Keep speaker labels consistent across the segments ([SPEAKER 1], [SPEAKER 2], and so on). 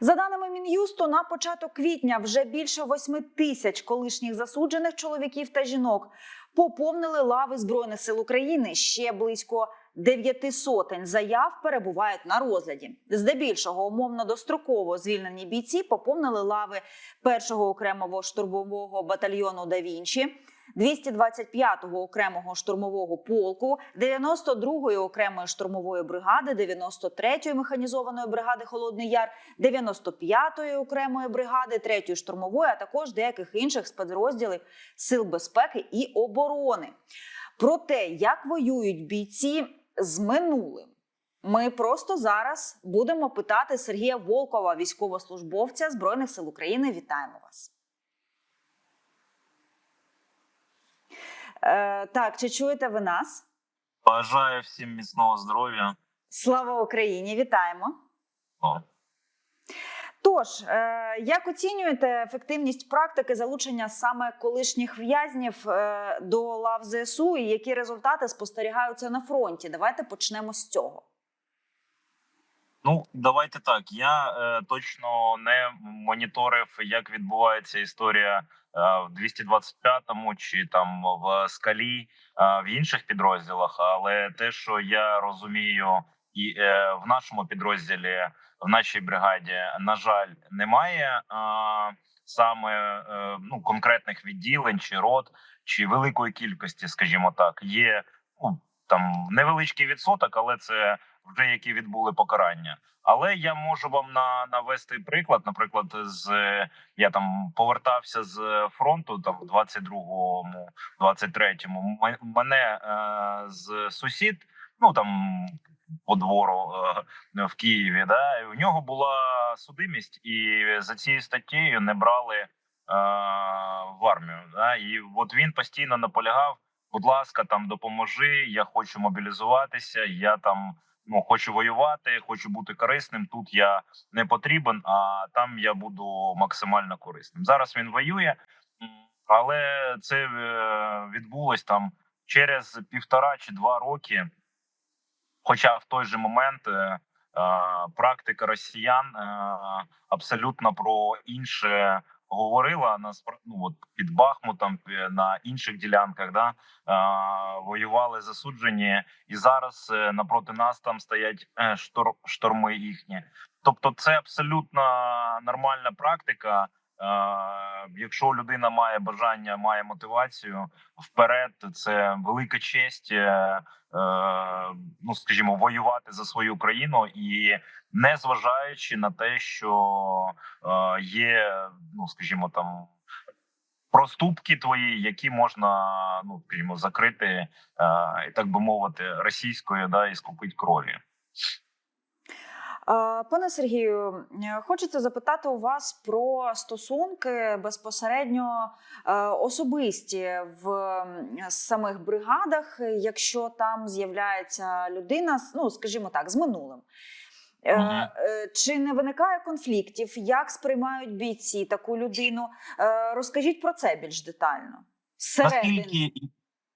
[SPEAKER 1] За даними Мін'юсту, на початок квітня вже більше 8 тисяч колишніх засуджених чоловіків та жінок поповнили лави збройних сил України. Ще близько дев'яти сотень заяв перебувають на розгляді. Здебільшого умовно достроково звільнені бійці поповнили лави першого окремого штурмового батальйону «Да Вінчі», 225-го окремого штурмового полку, 92-ї окремої штурмової бригади, 93-ї механізованої бригади Холодний Яр, 95-ї окремої бригади, 3-ї штурмової, а також деяких інших спецрозділів сил безпеки і оборони. Про те, як воюють бійці з минулим. Ми просто зараз будемо питати Сергія Волкова, військовослужбовця Збройних сил України. Вітаємо вас. Е, так, чи чуєте ви нас?
[SPEAKER 2] Бажаю всім міцного здоров'я.
[SPEAKER 1] Слава Україні! Вітаємо.
[SPEAKER 2] О.
[SPEAKER 1] Тож, е, як оцінюєте ефективність практики залучення саме колишніх в'язнів е, до лав ЗСУ і які результати спостерігаються на фронті? Давайте почнемо з цього.
[SPEAKER 2] Ну, давайте так. Я е, точно не моніторив, як відбувається історія е, в 225-му чи там в скалі е, в інших підрозділах. Але те, що я розумію, і е, в нашому підрозділі, в нашій бригаді, на жаль, немає е, саме е, ну конкретних відділень чи рот, чи великої кількості, скажімо так, є ну там невеличкий відсоток, але це вже які відбули покарання. Але я можу вам на навести приклад. Наприклад, з я там повертався з фронту, там в 22-му, 23-му, м- мене е, з сусід, ну там по двору е, в Києві, да, і у нього була судимість, і за цією статтєю не брали е, в армію. Да, і от він постійно наполягав. Будь ласка, там допоможи. Я хочу мобілізуватися. Я там ну хочу воювати, хочу бути корисним. Тут я не потрібен, а там я буду максимально корисним. Зараз він воює, але це е, відбулось там через півтора чи два роки. Хоча в той же момент е, практика росіян е, абсолютно про інше говорила на ну, от під Бахмутом на інших ділянках, да воювали засуджені, і зараз е, напроти нас там стоять штор, шторми їхні. Тобто, це абсолютно нормальна практика. Е, якщо людина має бажання, має мотивацію вперед, це велика честь. Е, е, ну скажімо, воювати за свою країну і не зважаючи на те, що є, ну скажімо, там проступки твої, які можна ну скажімо, закрити так би мовити, російською, да і скупить крові.
[SPEAKER 1] Пане Сергію, е, хочеться запитати у вас про стосунки безпосередньо е, особисті в самих бригадах, якщо там з'являється людина, ну скажімо так, з минулим. Е, е, Чи не виникає конфліктів? Як сприймають бійці таку людину? Розкажіть про це більш детально. Зсередини.
[SPEAKER 2] Наскільки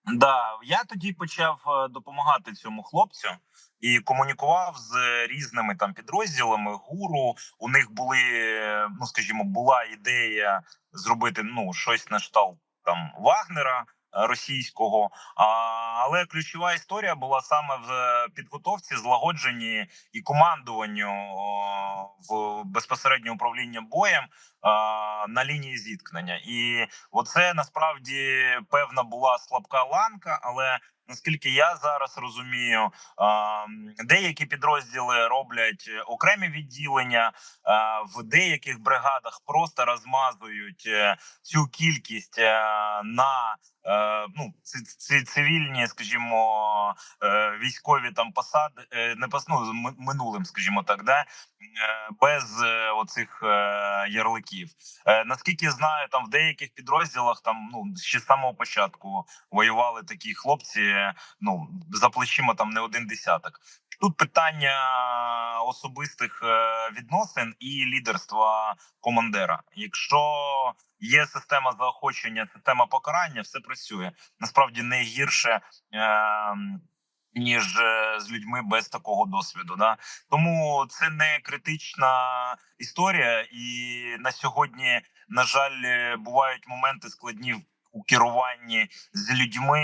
[SPEAKER 2] да, я тоді почав е, допомагати цьому хлопцю і комунікував з різними там підрозділами гуру. У них були, ну скажімо, була ідея зробити ну щось на кшталт там Вагнера. е, Російського, а, але ключова історія була саме в е, підготовці, злагодженні і командуванню о, в безпосередньо управління боєм на лінії зіткнення. І оце насправді певна була слабка ланка, але наскільки я зараз розумію, деякі підрозділи роблять окремі відділення в деяких бригадах просто розмазують е, цю кількість е, на е, ну цивільні, скажімо, е, військові там посади, е, не пос, ну, з минулим, скажімо так, да е, без е, оцих е, ярликів. Е, наскільки знаю, там в деяких підрозділах там ну ще з самого початку воювали такі хлопці. Ну за плечима там не один десяток. Тут питання особистих е, відносин і лідерства командира. Якщо є система заохочення, система покарання, все працює. Насправді не гірше. Е, ніж е, з людьми без такого досвіду. Да? Тому це не критична історія, і на сьогодні, на жаль, е, бувають моменти складні у керуванні з людьми.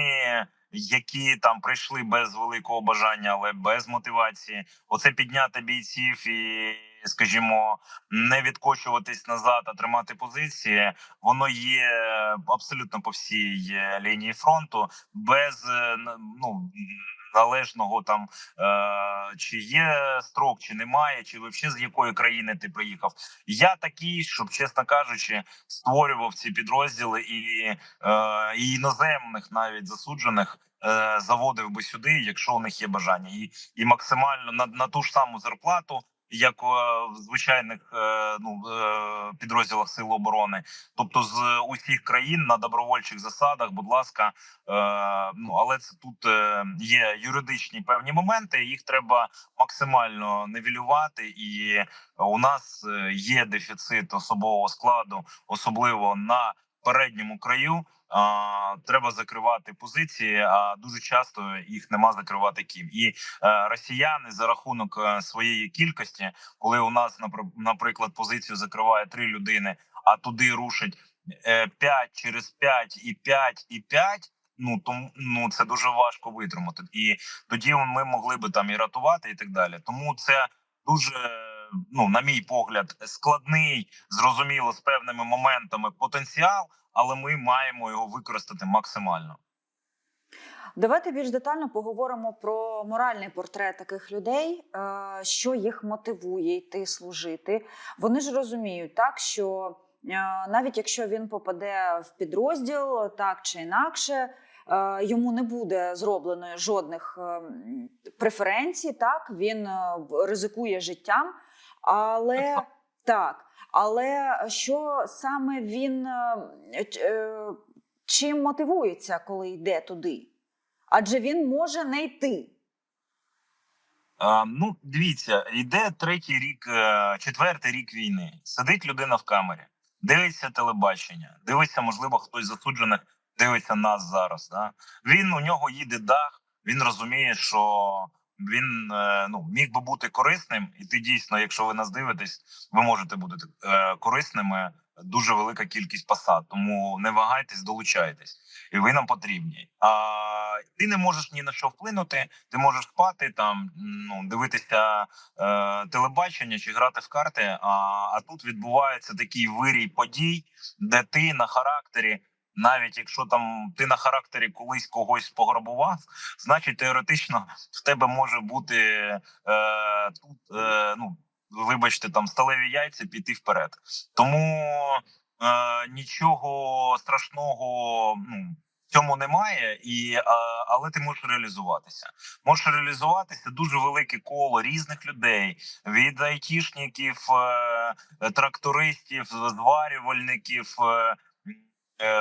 [SPEAKER 2] Які там прийшли без великого бажання, але без мотивації, оце підняти бійців і, скажімо, не відкочуватись назад, а тримати позиції. Воно є абсолютно по всій е, лінії фронту, без е, ну належного там е, чи є строк, чи немає, чи взагалі з якої країни ти приїхав. Я такий, щоб чесно кажучи, створював ці підрозділи і, е, і іноземних навіть засуджених. е, Заводив би сюди, якщо у них є бажання, і і максимально на, на ту ж саму зарплату, як е, в звичайних е, ну е, підрозділах Сил оборони, тобто з усіх країн на добровольчих засадах, будь ласка, ну але це тут є юридичні певні моменти. Їх треба максимально нивелювати, і у нас є дефіцит особового складу, особливо на передньому краю. А, треба закривати позиції, а дуже часто їх нема закривати ким. І е, росіяни за рахунок е, своєї кількості, коли у нас напр- наприклад позицію закриває три людини, а туди рушить е, п'ять через п'ять і п'ять і п'ять. Ну тому ну це дуже важко витримати, і тоді ми могли би там і рятувати, і так далі. Тому це дуже. Ну, на мій погляд, складний, зрозуміло, з певними моментами потенціал, але ми маємо його використати максимально.
[SPEAKER 1] Давайте більш детально поговоримо про моральний портрет таких людей, е, що їх мотивує йти служити. Вони ж розуміють, так що е, навіть якщо він попаде в підрозділ, так чи інакше. Е, Йому не буде зроблено жодних е, преференцій, так він е, ризикує життям, але так, але що саме він чим мотивується, коли йде туди? Адже він може не йти.
[SPEAKER 2] А, ну, дивіться, йде третій рік, четвертий рік війни. Сидить людина в камері, дивиться телебачення, дивиться, можливо, хтось з засуджених дивиться нас зараз. Да? Він у нього їде дах, він розуміє, що він е, ну, міг би бути корисним, і ти дійсно, якщо ви нас дивитесь, ви можете бути е, корисними. Дуже велика кількість посад, тому не вагайтесь, долучайтесь, і ви нам потрібні. А ти не можеш ні на що вплинути. Ти можеш спати там, ну дивитися е, телебачення чи грати в карти. А, а тут відбувається такий вирій подій, де ти на характері. Навіть якщо там ти на характері колись когось пограбував, значить теоретично в тебе може бути е, тут е, ну вибачте, там сталеві яйця піти вперед. Тому е, нічого страшного ну, цьому немає, і але ти можеш реалізуватися. Можеш реалізуватися дуже велике коло різних людей від айтішників, е, трактористів, зварювальників, е,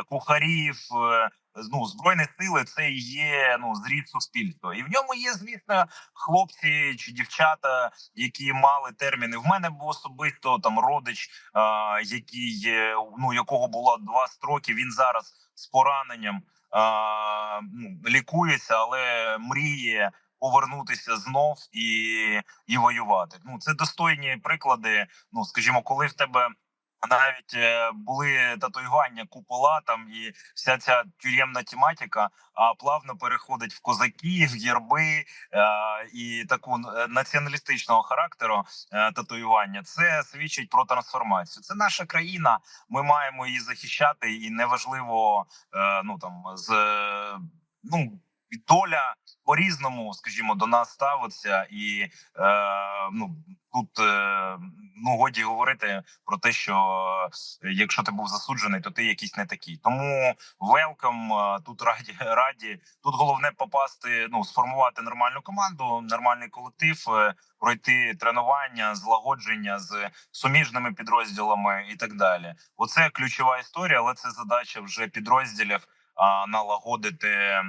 [SPEAKER 2] кухарів. Е, Ну, збройні сили це є ну зрід суспільства, і в ньому є, звісно, хлопці чи дівчата, які мали терміни. В мене був особисто там родич, який е, ну якого було два строки. Він зараз з пораненням ну, лікується, але мріє повернутися знов і, і воювати. Ну це достойні приклади. Ну скажімо, коли в тебе. Навіть е, були татуювання купола там і вся ця тюремна тематика, а плавно переходить в козаки, в герби е, і таку е, націоналістичного характеру татуювання. Це свідчить про трансформацію. Це наша країна. Ми маємо її захищати, і неважливо ну там з ну доля по різному, скажімо, до нас ставиться, і е, ну тут е, ну годі говорити про те, що е, якщо ти був засуджений, то ти якийсь не такий. Тому велкам тут раді раді. Тут головне попасти, ну сформувати нормальну команду, нормальний колектив, е, пройти тренування, злагодження з суміжними підрозділами і так далі. Оце ключова історія, але це задача вже підрозділів а, налагодити.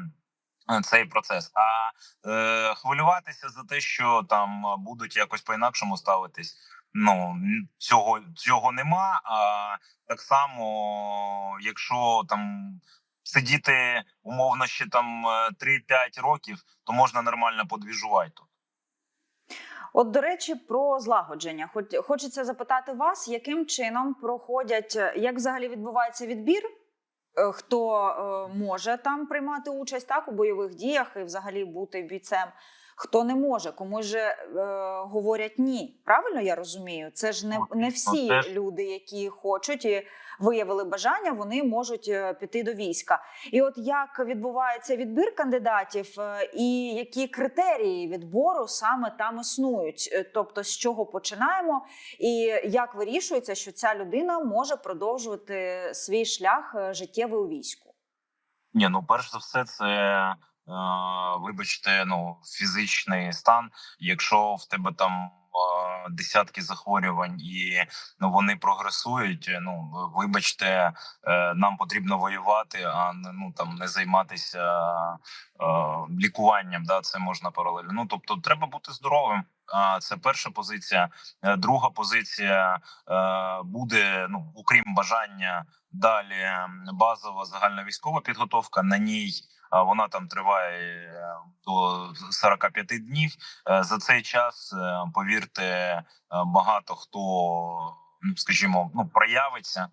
[SPEAKER 2] Е, Цей процес, а е, хвилюватися за те, що там будуть якось по інакшому ставитись. Ну цього цього нема. А так само, якщо там сидіти умовно ще там е, 3-5 років, то можна нормально подвіжувати тут.
[SPEAKER 1] От, до речі, про злагодження. Хоч хочеться запитати вас, яким чином проходять, е, як взагалі відбувається відбір? Е, Хто е, може там приймати участь так у бойових діях і взагалі бути бійцем? Хто не може, комусь же е, говорять ні. Правильно я розумію? Це ж не,
[SPEAKER 2] Ну,
[SPEAKER 1] не всі люди, які хочуть і виявили бажання, вони можуть е, піти до війська. І от як відбувається відбір кандидатів, е, і які критерії відбору саме там існують? Е, Тобто, з чого починаємо, і як вирішується, що ця людина може продовжувати свій шлях життєвий у війську?
[SPEAKER 2] Ні, ну перш за все, це вибачте, ну фізичний стан. Якщо в тебе там десятки захворювань і ну вони прогресують. е, Ну вибачте, е, нам потрібно воювати, а не ну там не займатися е, лікуванням. Да, це можна паралельно. Ну тобто, треба бути здоровим. Це перша позиція. Е, Друга позиція е, буде ну окрім бажання. Далі базова загальновійськова підготовка. На ній вона там триває е, до 45 днів. Е, За цей час, е, повірте, багато хто, ну скажімо, ну проявиться.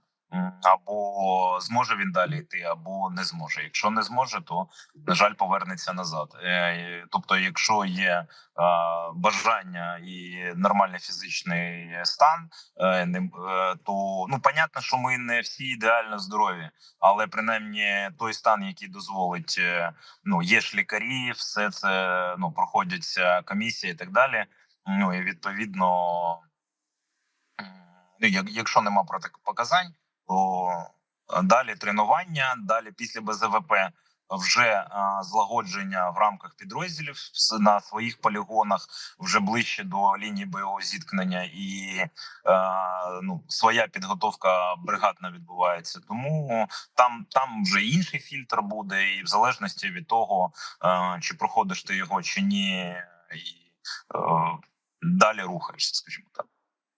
[SPEAKER 2] Або зможе він далі йти, або не зможе. Якщо не зможе, то на жаль повернеться назад. Е, Тобто, якщо є бажання і нормальний фізичний стан, е, е, то ну понятно, що ми не всі ідеально здорові, але принаймні той стан, який дозволить, ну є ж лікарі, все це ну проходяться комісії і так далі. Ну і відповідно, ну, як, якщо нема протипоказань, то е, далі тренування, далі після БЗВП вже а, злагодження в рамках підрозділів на своїх полігонах вже ближче до лінії бойового зіткнення і е, ну своя підготовка бригадна відбувається. Тому там там вже інший фільтр буде, і в залежності від того, е, чи проходиш ти його чи ні, і е, далі рухаєшся, скажімо так.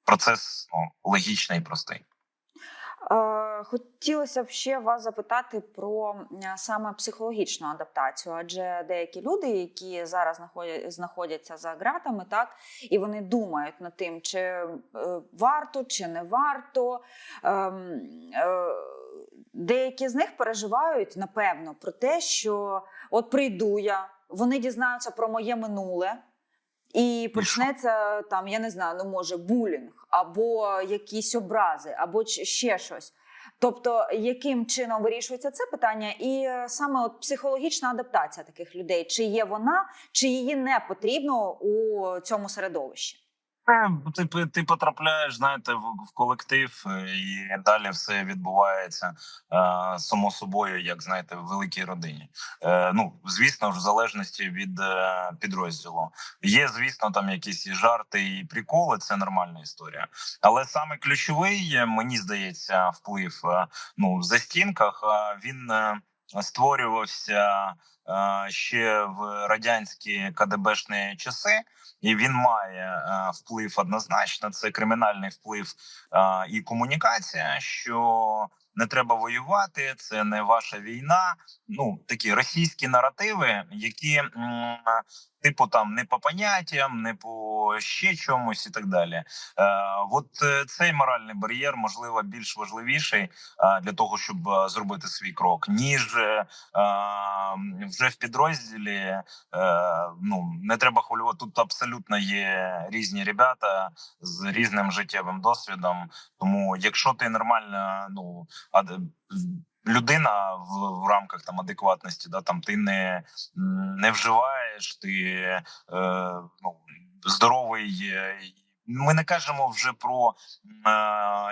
[SPEAKER 2] Процес ну, логічний і простий.
[SPEAKER 1] Е, Хотілося б ще вас запитати про саме психологічну адаптацію, адже деякі люди, які зараз знаходяться за ґратами, так і вони думають над тим, чи е, варто, чи не варто. Ем, е, Деякі з них переживають напевно про те, що от прийду я, вони дізнаються про моє минуле. І почнеться там, я не знаю, ну може булінг, або якісь образи, або ще щось. Тобто, яким чином вирішується це питання, і е, саме от психологічна адаптація таких людей, чи є вона, чи її не потрібно у цьому середовищі?
[SPEAKER 2] Е, Ти, ти, ти потрапляєш, знаєте, в, колектив, е, і далі все відбувається е, само собою, як знаєте, в великій родині. Ну, звісно ж, в залежності від підрозділу. Є, звісно, там якісь і жарти і приколи, це нормальна історія. Але саме ключовий, мені здається, вплив ну, в застінках е, він створювався е, ще в радянські КДБшні часи. І він має е, вплив однозначно. Це кримінальний вплив е, і комунікація. Що не треба воювати, це не ваша війна. Ну такі російські наративи, які типу там не по поняттям, не по ще чомусь, і так далі. Е, от е, цей моральний бар'єр можливо більш важливіший для того, щоб е, зробити свій крок, ніж е, вже в підрозділі. Е, ну не треба хвилювати. Тут абсолютно є різні ребята з різним життєвим досвідом. Тому, якщо ти нормальна, ну ад... людина в, в рамках там адекватності, да там ти не, не вживаєш, ти е, ну здоровий. Ми не кажемо вже про е,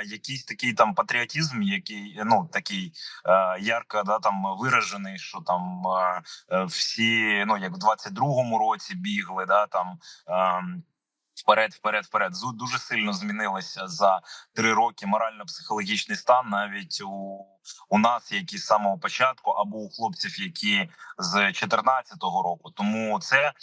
[SPEAKER 2] якийсь такий там патріотизм, який ну такий е, ярко да там виражений, що там е, е, всі, ну як в 22-му році бігли, да там. Е, Вперед, вперед, вперед. Дуже сильно змінилося за три роки морально-психологічний стан навіть у у нас, які з самого початку, або у хлопців, які з 2014 року. Тому це е,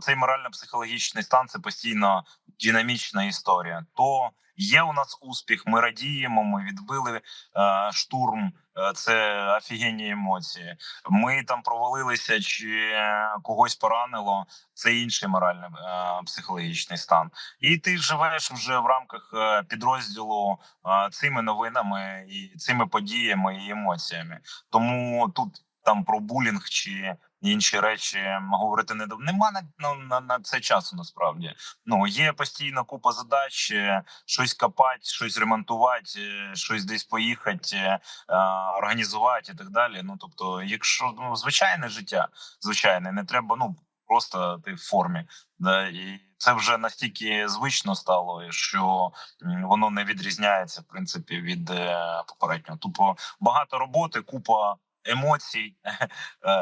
[SPEAKER 2] цей морально-психологічний стан це постійно динамічна історія. То є у нас успіх, ми радіємо. Ми відбили е, штурм. Е, Це офігенні емоції. Ми там провалилися, чи е, когось поранило. Це інший морально е, психологічний стан. І ти живеш вже в рамках підрозділу цими новинами і цими подіями і емоціями. Тому тут там про булінг чи інші речі говорити не нема на, на, на, на це часу. Насправді ну є постійно купа задач, е, щось копати, щось ремонтувати, е, щось десь поїхати, е, організувати і так далі. Ну тобто, якщо ну звичайне життя, звичайне, не треба. Ну просто ти в формі. Да, і це вже настільки звично стало, що воно не відрізняється в принципі від е, попереднього. Тупо багато роботи, купа емоцій, е,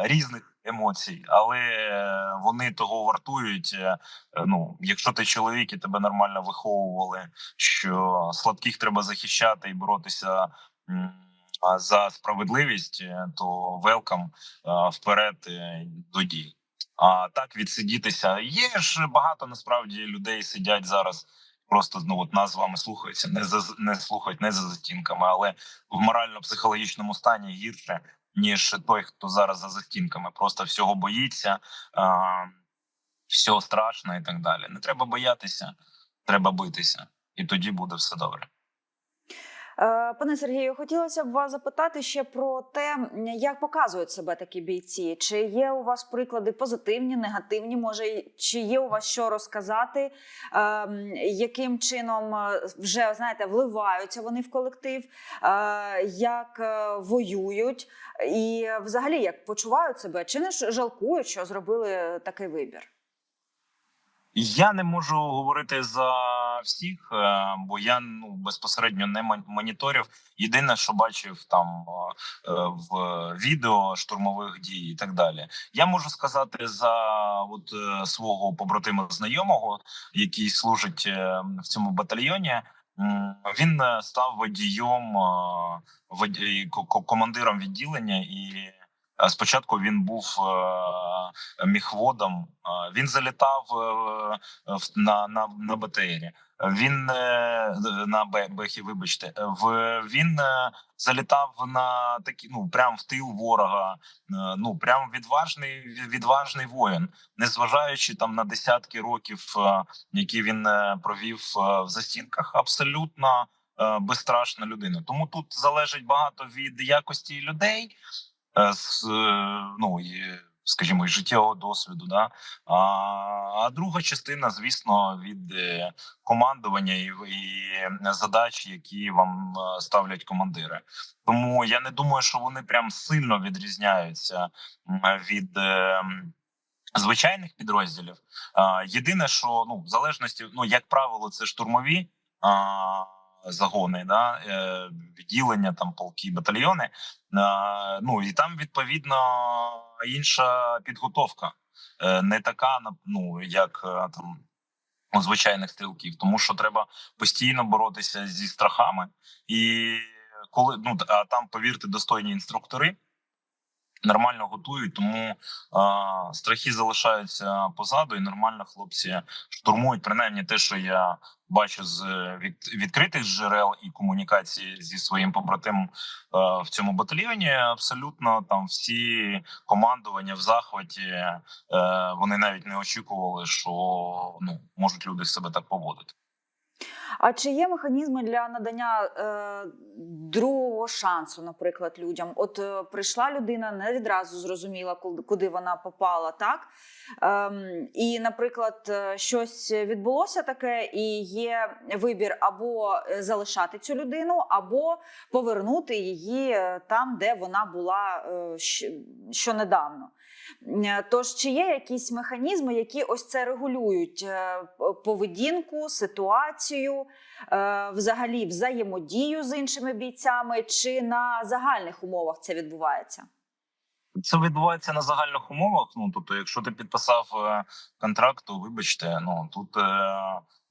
[SPEAKER 2] різних емоцій, але е, вони того вартують. Ну, якщо ти чоловік і тебе нормально виховували, що слабких треба захищати і боротися. За справедливість, то велкам вперед до дій. А так відсидітися. Є ж багато насправді людей сидять зараз. Просто ну от нас з вами слухаються, не за не слухають не за затінками, але в морально-психологічному стані гірше ніж той, хто зараз за затінками. Просто всього боїться, а, всього страшно і так далі. Не треба боятися, треба битися, і тоді буде все добре.
[SPEAKER 1] Е, Пане Сергію, хотілося б вас запитати ще про те, як показують себе такі бійці. Чи є у вас приклади позитивні, негативні? Може, чи є у вас що розказати, е, яким чином е, вже знаєте, вливаються вони в колектив, е, як воюють, і взагалі як почувають себе? Чи не жалкують, що зробили такий вибір?
[SPEAKER 2] Я не можу говорити за всіх, е, бо я ну безпосередньо не мон- моніторив. Єдине, що бачив там е, в відео штурмових дій і так далі. Я можу сказати за от е, свого побратима знайомого, який служить е, в цьому батальйоні. Він е, став водієм, е, воді- ко- ко- командиром відділення і. Е, Спочатку він був е, міхводом. Е, Він залітав на, на, на БТРі. Він на Бехі, вибачте, в він залітав на такі, ну прям в тил ворога. Ну прям відважний, відважний воїн, незважаючи там на десятки років, які він провів в застінках, абсолютно безстрашна людина. Тому тут залежить багато від якості людей, з, е, ну і, скажімо, життєвого досвіду. Да? А, а друга частина, звісно, від е, командування і, і задач, які вам е, ставлять командири. Тому я не думаю, що вони прям сильно відрізняються від. е, Звичайних підрозділів єдине, що ну в залежності, ну як правило, це штурмові загони, да е, відділення, там полки, батальйони. Ну і там відповідно інша підготовка, Е, не така ну як е, там у звичайних стрілків, тому що треба постійно боротися зі страхами, і коли ну а там повірте, достойні інструктори. Нормально готують, тому а, страхи залишаються позаду, і нормально хлопці штурмують. Принаймні, те, що я бачу з від, відкритих джерел і комунікації зі своїм побратимом е, в цьому батальйоні. Абсолютно там всі командування в захваті. Е, вони навіть не очікували, що ну можуть люди себе так поводити.
[SPEAKER 1] А чи є механізми для надання е, другого шансу, наприклад, людям? От е, прийшла людина, не відразу зрозуміла, куди- вона попала, так? Ем, і, наприклад, е, щось відбулося таке, і є вибір або е, залишати цю людину, або повернути її е, там, де вона була е, що недавно. Е, Тож, чи є якісь механізми, які ось це регулюють е, поведінку, ситуацію, е, взагалі взаємодію з іншими бійцями, чи на загальних умовах це відбувається?
[SPEAKER 2] Це відбувається на загальних умовах. Ну тобто, якщо ти підписав контракт, то вибачте, ну тут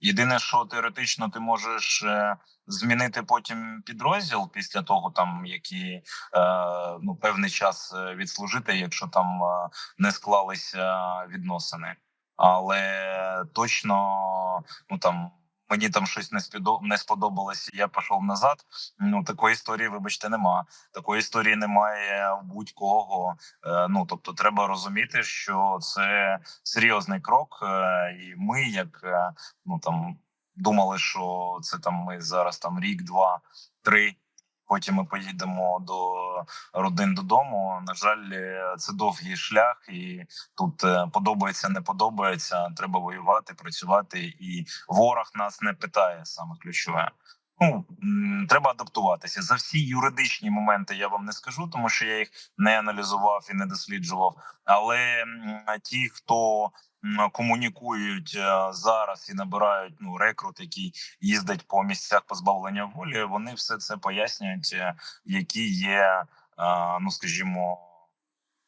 [SPEAKER 2] Єдине, що теоретично ти можеш е, змінити потім підрозділ після того, там які е, ну певний час е, відслужити, якщо там не склалися відносини. Але точно ну там мені там щось не спідо- не сподобалось, я пішов назад. Ну такої історії, вибачте, нема. Такої історії немає в будь-кого. Е, Ну тобто, треба розуміти, що це серйозний крок, е, і ми, як е, ну там думали, що це там ми зараз там рік, два, три. Потім ми поїдемо до родин додому. На жаль, е, це довгий шлях, і тут е, подобається, не подобається. Треба воювати, працювати, і ворог нас не питає саме ключове. Ну треба адаптуватися за всі юридичні моменти. Я вам не скажу, тому що я їх не аналізував і не досліджував. Але ті, хто комунікують е, зараз і набирають ну рекрут, який їздить по місцях позбавлення волі, вони все це пояснюють, е, які є, ну скажімо,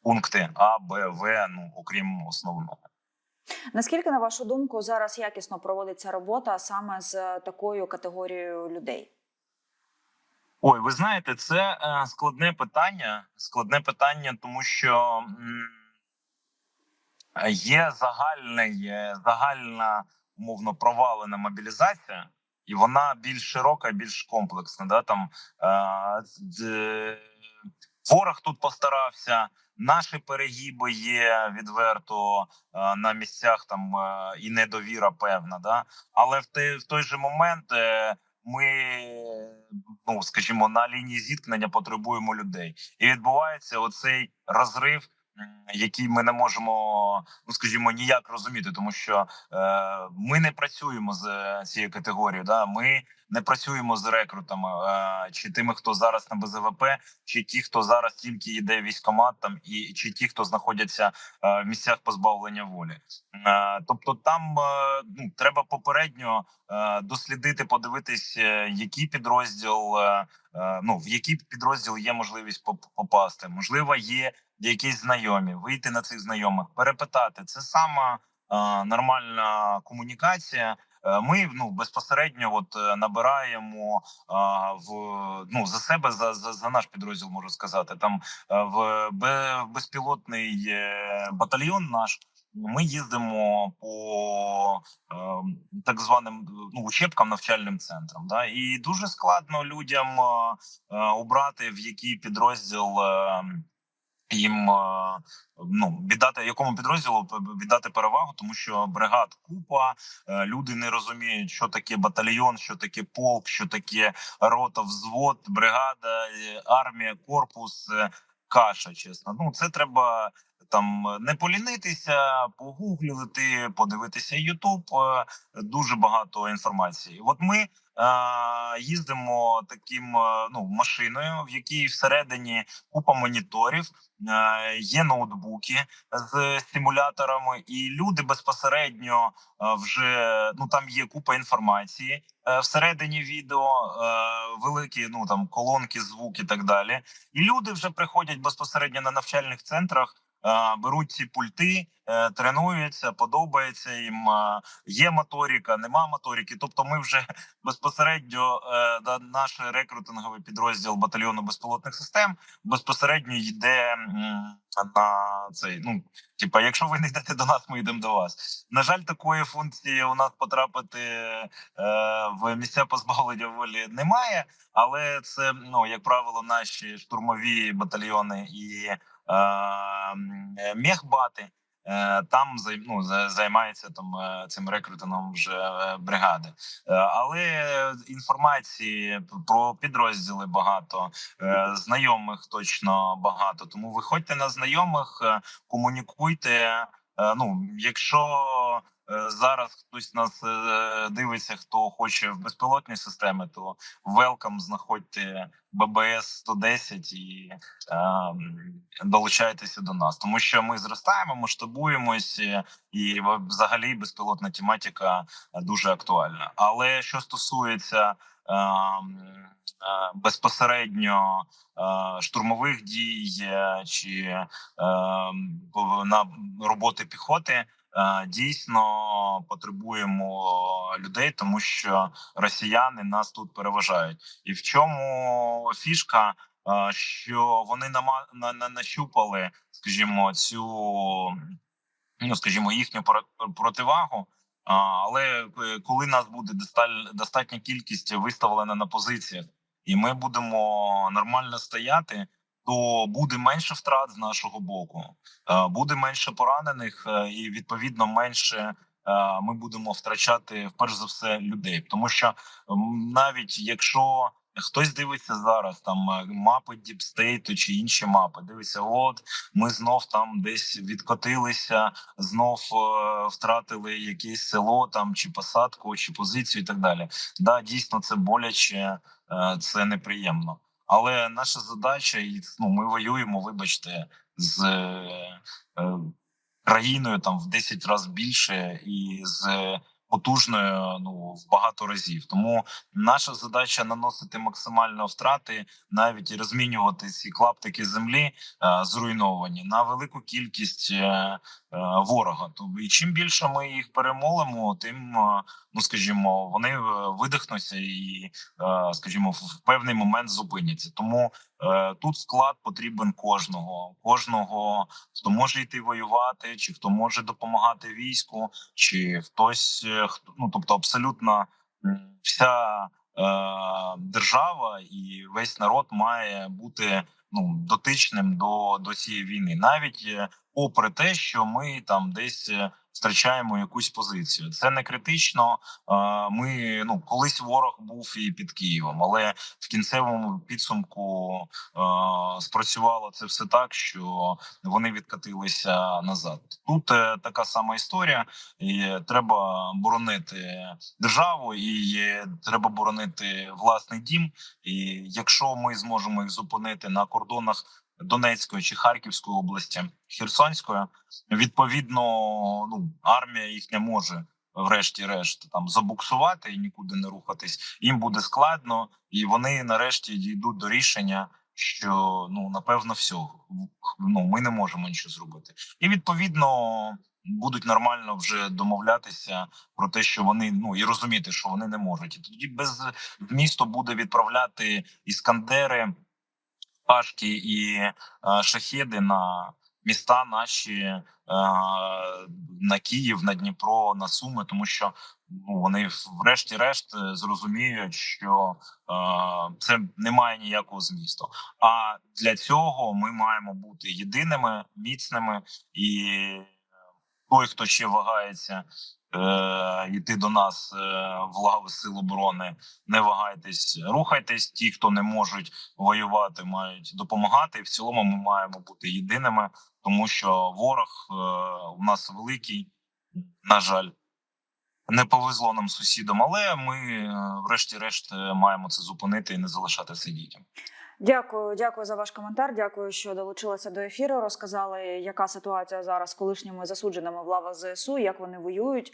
[SPEAKER 2] пункти А, Б, В, ну окрім основного.
[SPEAKER 1] Наскільки, на вашу думку, зараз якісно проводиться робота саме з такою категорією людей?
[SPEAKER 2] Ой, ви знаєте, це е, складне питання. Складне питання, тому що є загальний, е, загальна умовно провалена мобілізація, і вона більш широка, більш комплексна. Да? Там е, ворог тут постарався. Наші перегіби є відверто е, на місцях там е, і недовіра певна, да але в той, в той же момент е, ми, ну скажімо, на лінії зіткнення потребуємо людей, і відбувається оцей розрив, який ми не можемо, ну скажімо, ніяк розуміти, тому що е, ми не працюємо з е, цією категорією. Да, ми не працюємо з рекрутами е, чи тими, хто зараз на БЗВП, чи ті, хто зараз тільки йде в військкомат, там і чи ті, хто знаходяться е, в місцях позбавлення волі. Е, тобто, там ну треба попередньо дослідити, подивитись, який підрозділ, ну в який підрозділ є можливість поп- попасти. Можливо, є якісь знайомі, вийти на цих знайомих, перепитати. Це сама нормальна комунікація. Е, Ми ну безпосередньо от е, набираємо а, в ну за себе за, за, за наш підрозділ можу сказати. Там е, в бе- безпілотний батальйон наш. Ми їздимо по е, так званим ну учебкам навчальним центрам. Да, і дуже складно людям е, обрати в який підрозділ. Е, їм е, ну віддати якому підрозділу віддати перевагу, тому що бригад купа е, люди не розуміють, що таке батальйон, що таке полк, що таке рота, взвод, бригада, е, армія, корпус, каша. Чесно, ну це треба. Там не полінитися, погуглити, подивитися Ютуб. е, Дуже багато інформації. От ми е, їздимо таким е, ну машиною, в якій всередині купа моніторів, е, є ноутбуки з симуляторами, і люди безпосередньо е, вже ну там є купа інформації е, всередині відео, е, великі ну там колонки, звук і так далі. І люди вже приходять безпосередньо на навчальних центрах. Е, Беруть ці пульти, е, тренуються, подобається їм. е, Є моторика, нема моторики. Тобто, ми вже безпосередньо наш рекрутинговий підрозділ батальйону безпілотних систем безпосередньо йде на цей. Ну типа, якщо ви не йдете до нас, ми йдемо до вас. На жаль, такої функції у нас потрапити в місця позбавлення волі немає, але це ну як правило, наші штурмові батальйони і мехбати. Е, Там ну, займається там е, цим рекрутингом вже е, бригади, Е, але інформації про підрозділи багато, е, знайомих точно багато. Тому виходьте на знайомих, е, комунікуйте. Е, Ну, якщо е, зараз хтось нас е, дивиться, хто хоче в безпілотні системи, то велкам знаходьте ББС 110 і е, долучайтеся до нас, тому що ми зростаємо, масштабуємось, е, і взагалі безпілотна тематика дуже актуальна. Але що стосується е, е, безпосередньо е, штурмових дій е, чи е, на роботи піхоти. Е, дійсно потребуємо людей, тому що росіяни нас тут переважають. І в чому фішка? е, Що вони нама на, на нащупали, скажімо, цю ну скажімо, їхню про- противагу. Але е, коли нас буде достатня кількість виставлена на позиціях, і ми будемо нормально стояти, то буде менше втрат з нашого боку, е, буде менше поранених, е, і відповідно менше е, ми будемо втрачати перш за все людей. Тому що навіть якщо хтось дивиться зараз там мапи Діпстейту чи інші мапи, дивиться, от ми знов там десь відкотилися, знов втратили якесь село там чи посадку, чи позицію, і так далі. Да, дійсно, це боляче, це неприємно. Але наша задача, і ну, ми воюємо, вибачте, з е, е, країною там в 10 разів більше і з потужною ну в багато разів. Тому наша задача наносити максимально втрати, навіть і розмінювати ці клаптики землі е, зруйновані на велику кількість е, е, ворога. Тобто, і чим більше ми їх перемолимо, тим е, ну скажімо, вони е, видихнуться і, е, скажімо, в певний момент зупиняться. Тому е, тут вклад потрібен кожного, кожного, хто може йти воювати, чи хто може допомагати війську, чи хтось хто ну тобто абсолютно вся. Держава і весь народ має бути ну дотичним до, до цієї війни, навіть попри те, що ми там десь втрачаємо якусь позицію. Це не критично. Ми ну колись ворог був і під Києвом, але в кінцевому підсумку спрацювало це все так, що вони відкатилися назад. Тут е, така сама історія. І треба боронити державу, і треба боронити власний дім. І якщо ми зможемо їх зупинити на кордонах Донецької чи Харківської області, Херсонської, відповідно, ну армія їхня може. Врешті-решт там забуксувати і нікуди не рухатись. Їм буде складно, і вони нарешті дійдуть до рішення, що ну напевно всього ну ми не можемо нічого зробити, і відповідно будуть нормально вже домовлятися про те, що вони ну і розуміти, що вони не можуть. І тоді без місто буде відправляти іскандери, пашки і е, шахеди на міста наші е, на Київ, на Дніпро, на Суми, тому що ну вони врешті-решт е, зрозуміють, що це не має ніякого змісту. А для цього ми маємо бути єдиними, міцними і той, хто ще вагається йти до нас е, в лави сил оборони, не вагайтесь, рухайтесь. Ті, хто не можуть воювати, мають допомагати. І в цілому ми маємо бути єдиними, тому що ворог е, у нас великий, на жаль. Не повезло нам сусідам, але ми, е, врешті-решт, е, маємо це зупинити і не залишати все дітям.
[SPEAKER 1] Дякую, дякую за ваш коментар. Дякую, що долучилася до ефіру. Розказали, яка ситуація зараз з колишніми засудженими в лава ЗСУ, як вони воюють.